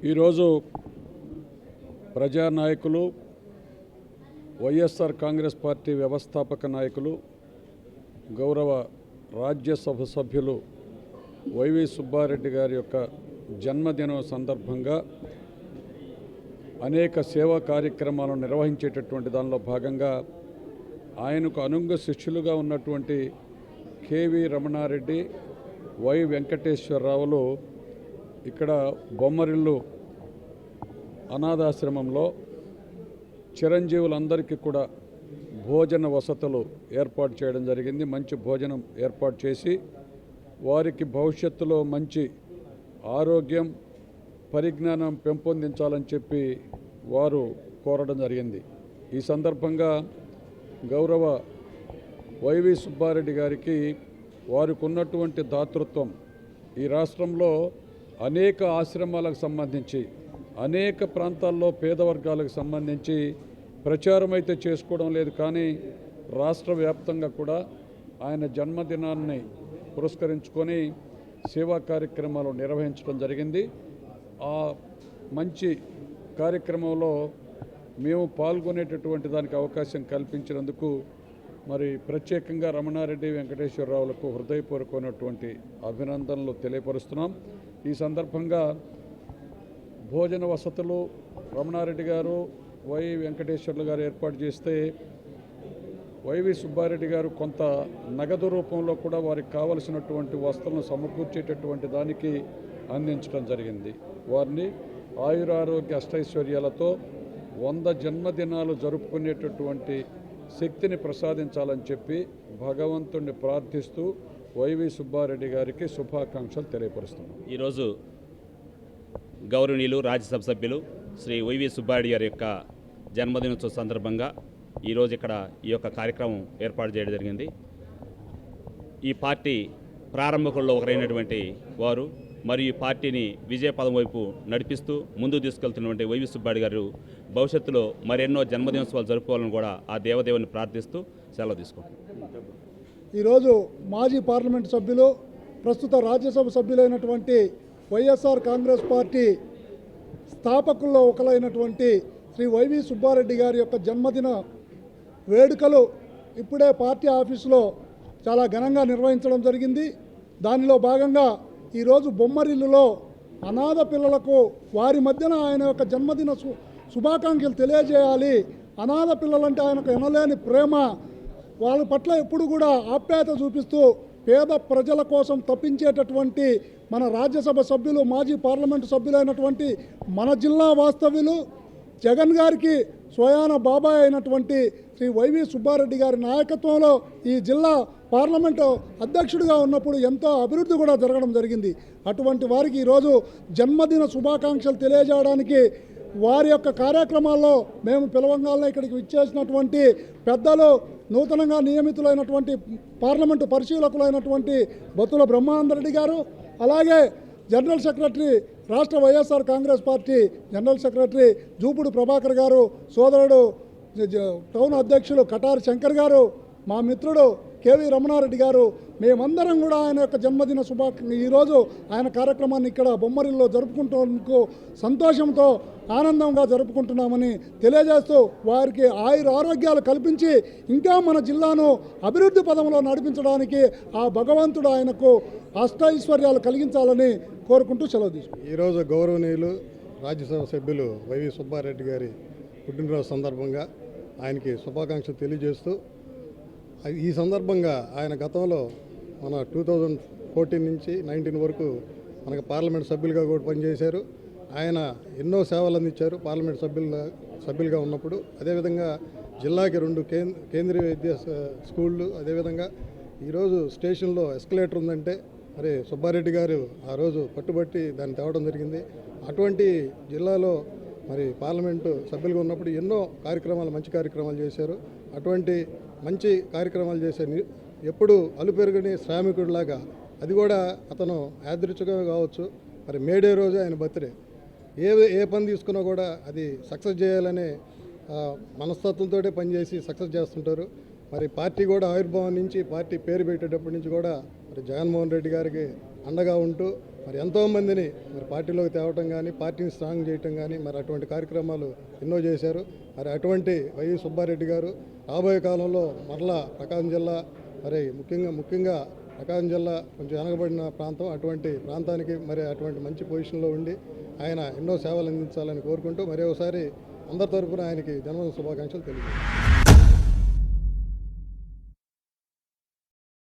ఈరోజు ప్రజానాయకులు వైఎస్ఆర్ కాంగ్రెస్ పార్టీ వ్యవస్థాపక నాయకులు గౌరవ రాజ్యసభ సభ్యులు వైవి సుబ్బారెడ్డి గారి యొక్క జన్మదినం సందర్భంగా అనేక సేవా కార్యక్రమాలను నిర్వహించేటటువంటి దానిలో భాగంగా ఆయనకు అనుంగ శిష్యులుగా ఉన్నటువంటి కేవి రమణారెడ్డి వై వెంకటేశ్వరరావులు ఇక్కడ బొమ్మరిల్లు అనాథాశ్రమంలో చిరంజీవులందరికీ కూడా భోజన వసతులు ఏర్పాటు చేయడం జరిగింది. మంచి భోజనం ఏర్పాటు చేసి వారికి భవిష్యత్తులో మంచి ఆరోగ్యం పరిజ్ఞానం పెంపొందించాలని చెప్పి వారు కోరడం జరిగింది. ఈ సందర్భంగా గౌరవ వైవి సుబ్బారెడ్డి గారికి వారికి ఉన్నటువంటి దాతృత్వం ఈ రాష్ట్రంలో అనేక ఆశ్రమాలకు సంబంధించి అనేక ప్రాంతాల్లో పేద వర్గాలకు సంబంధించి ప్రచారం అయితే చేసుకోవడం లేదు. కానీ రాష్ట్ర వ్యాప్తంగా కూడా ఆయన జన్మదినాన్ని పురస్కరించుకొని సేవా కార్యక్రమాలు నిర్వహించడం జరిగింది. ఆ మంచి కార్యక్రమంలో మేము పాల్గొనేటటువంటి దానికి అవకాశం కల్పించినందుకు మరి ప్రత్యేకంగా రమణారెడ్డి వెంకటేశ్వరరావులకు హృదయపూర్వకమైనటువంటి అభినందనలు తెలియపరుస్తున్నాం. ఈ సందర్భంగా భోజన వసతులు రమణారెడ్డి గారు వై వెంకటేశ్వర్లు గారు ఏర్పాటు చేస్తే వైవి సుబ్బారెడ్డి గారు కొంత నగదు రూపంలో కూడా వారికి కావలసినటువంటి వస్తువులను సమకూర్చేటటువంటి దానికి అందించడం జరిగింది. వారిని ఆయురారోగ్య అష్టైశ్వర్యాలతో వంద జన్మదినాలు జరుపుకునేటటువంటి శక్తిని ప్రసాదించాలని చెప్పి భగవంతుణ్ణి ప్రార్థిస్తూ వైవి సుబ్బారెడ్డి గారికి శుభాకాంక్షలు తెలియపరుస్తున్నాం. ఈరోజు గౌరవనీయులు రాజ్యసభ సభ్యులు శ్రీ వైవి సుబ్బారెడ్డి గారి యొక్క జన్మదినోత్సవ సందర్భంగా ఈరోజు ఇక్కడ ఈ యొక్క కార్యక్రమం ఏర్పాటు చేయడం జరిగింది. ఈ పార్టీ ప్రారంభకుల్లో ఒకరైనటువంటి వారు మరియు ఈ పార్టీని విజయపదం వైపు నడిపిస్తూ ముందుకు తీసుకెళ్తున్నటువంటి వైవి సుబ్బారెడ్డి గారు భవిష్యత్తులో మరెన్నో జన్మదినోత్సవాలు జరుపుకోవాలని కూడా ఆ దేవదేవుని ప్రార్థిస్తూ సెలవు తీసుకుంటున్నాం. ఈరోజు మాజీ పార్లమెంట్ సభ్యులు ప్రస్తుత రాజ్యసభ సభ్యులైనటువంటి వైఎస్ఆర్ కాంగ్రెస్ పార్టీ స్థాపకుల్లో ఒకరైనటువంటి శ్రీ వైవి సుబ్బారెడ్డి గారి యొక్క జన్మదిన వేడుకలు ఇప్పుడే పార్టీ ఆఫీసులో చాలా ఘనంగా నిర్వహించడం జరిగింది. దానిలో భాగంగా ఈరోజు బొమ్మరిల్లులో అనాథ పిల్లలకు వారి మధ్యన ఆయన యొక్క జన్మదిన శుభాకాంక్షలు తెలియజేయాలి. అనాథ పిల్లలంటే ఆయనకు ఎనలేని ప్రేమ. వాళ్ళ పట్ల ఎప్పుడు కూడా ఆప్యాయత చూపిస్తూ పేద ప్రజల కోసం తప్పించేటటువంటి మన రాజ్యసభ సభ్యులు మాజీ పార్లమెంటు సభ్యులైనటువంటి మన జిల్లా వాస్తవ్యులు జగన్ గారికి స్వయాన బాబాయ్ అయినటువంటి శ్రీ వైవి సుబ్బారెడ్డి గారి నాయకత్వంలో ఈ జిల్లా పార్లమెంటు అధ్యక్షుడిగా ఉన్నప్పుడు ఎంతో అభివృద్ధి కూడా జరగడం జరిగింది. అటువంటి వారికి ఈరోజు జన్మదిన శుభాకాంక్షలు తెలియజేయడానికి వారి యొక్క కార్యక్రమాల్లో మేము పిలవంగానే ఇక్కడికి విచ్చేసినటువంటి పెద్దలు నూతనంగా నియమితులైనటువంటి పార్లమెంటు పరిశీలకులైనటువంటి బతుల బ్రహ్మానందరెడ్డి గారు అలాగే జనరల్ సెక్రటరీ రాష్ట్ర YSR Congress party general secretary Jupudu Prabhakar గారు సోదరుడు టౌన్ అధ్యక్షులు కటార్ శంకర్ గారు మా మిత్రుడు కేవి రమణారెడ్డి గారు మేమందరం కూడా ఆయన యొక్క జన్మదిన శుభా ఈరోజు ఆయన కార్యక్రమాన్ని ఇక్కడ బొమ్మరిల్లో జరుపుకుంటూ సంతోషంతో ఆనందంగా జరుపుకుంటున్నామని తెలియజేస్తూ వారికి ఆయుర ఆరోగ్యాలు కల్పించి ఇంకా మన జిల్లాను అభివృద్ధి పదంలో నడిపించడానికి ఆ భగవంతుడు ఆయనకు అష్టైశ్వర్యాలు కలిగించాలని కోరుకుంటూ సెలవు తీసుకుంటాం ఈరోజు గౌరవనీయులు రాజ్యసభ సభ్యులు వైవి సుబ్బారెడ్డి గారి పుట్టినరోజు సందర్భంగా ఆయనకి శుభాకాంక్షలు తెలియజేస్తూ ఈ సందర్భంగా ఆయన గతంలో మన టూ థౌజండ్ ఫోర్టీన్ నుంచి నైన్టీన్ వరకు మనకు పార్లమెంట్ సభ్యులుగా కూడా పనిచేశారు. ఆయన ఎన్నో సేవలు అందించారు పార్లమెంట్ సభ్యుల సభ్యులుగా ఉన్నప్పుడు. అదేవిధంగా జిల్లాకి రెండు కేంద్ర కేంద్రీయ విద్యా స్కూళ్ళు అదేవిధంగా ఈరోజు స్టేషన్లో ఎస్కలేటర్ ఉందంటే మరి సుబ్బారెడ్డి గారు ఆ రోజు పట్టుబట్టి దాన్ని తేవడం జరిగింది. అటువంటి జిల్లాలో మరి పార్లమెంటు సభ్యులుగా ఉన్నప్పుడు ఎన్నో కార్యక్రమాలు మంచి కార్యక్రమాలు చేశారు. అటువంటి మంచి కార్యక్రమాలు చేసే ఎప్పుడు అలుపెరుగని శ్రామికుడిలాగా అది కూడా అతను యాదృచ్ఛికంగా కావచ్చు. మరి మేడే రోజు ఆయన బర్త్డే. ఏ ఏ పని తీసుకున్నా కూడా అది సక్సెస్ చేయాలనే మనస్తత్వంతో పనిచేసి సక్సెస్ చేస్తుంటారు. మరి పార్టీ కూడా ఆవిర్భావం నుంచి పార్టీ పేరు పెట్టేటప్పటి నుంచి కూడా మరి జగన్మోహన్ రెడ్డి గారికి అండగా ఉంటూ మరి ఎంతోమందిని మరి పార్టీలోకి తేవటం కానీ పార్టీని స్ట్రాంగ్ చేయటం కానీ మరి అటువంటి కార్యక్రమాలు ఎన్నో చేశారు. మరి అటువంటి వైవి సుబ్బారెడ్డి గారు రాబోయే కాలంలో మరలా ప్రకాశం జిల్లా మరి ముఖ్యంగా ముఖ్యంగా ప్రకాశం జిల్లా కొంచెం వెనకబడిన ప్రాంతం అటువంటి ప్రాంతానికి మరి అటువంటి మంచి పొజిషన్లో ఉండి ఆయన ఎన్నో సేవలు అందించాలని కోరుకుంటూ మరి ఒకసారి అందరి తరపున ఆయనకి జన్మదిన శుభాకాంక్షలు తెలియజేస్తాను